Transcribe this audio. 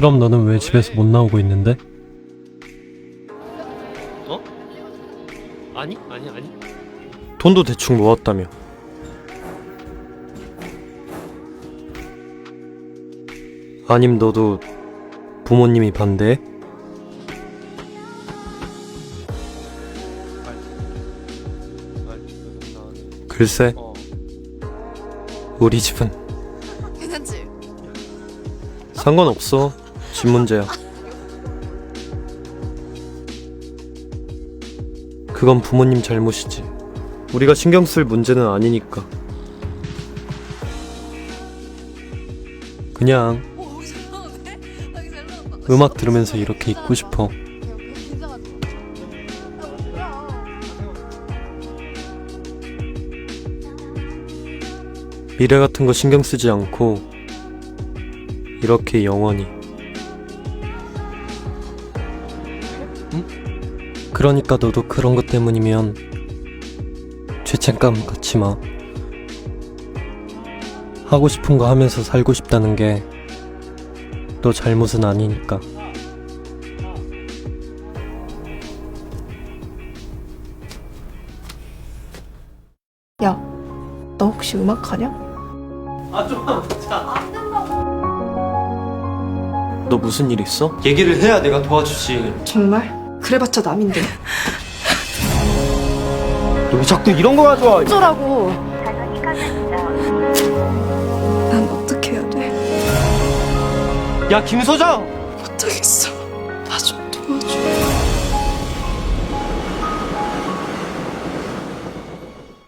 그럼 너는 왜 집에서 못 나오고 있는데? 어? 아니 아니 아니 돈도 대충 모았다며. 아님 너도 부모님이 반대해? 글쎄, 어 우리 집은 괜찮지? 상관없어. 집 문제야. 그건 부모님 잘못이지. 우리가 신경 쓸 문제는 아니니까. 그냥. 음악 들으면서 이렇게 있고 싶어. 미래 같은 거 신경 쓰지 않고 이렇게 영원히. 응? 그러니까 너도 그런 것 때문이면 죄책감 갖지 마. 하고 싶은 거 하면서 살고 싶다는 게 너 잘못은 아니니까. 야, 너 혹시 음악하냐? 너 무슨 일 있어? 얘기를 해야 내가 도와주지. 정말? 그래봤자 남인데. 너왜 자꾸 이런 거 가져와? 어쩌라고? 난 어떻게 해야 돼? 야 김 소장! 못하겠어. 나 좀 도와줘.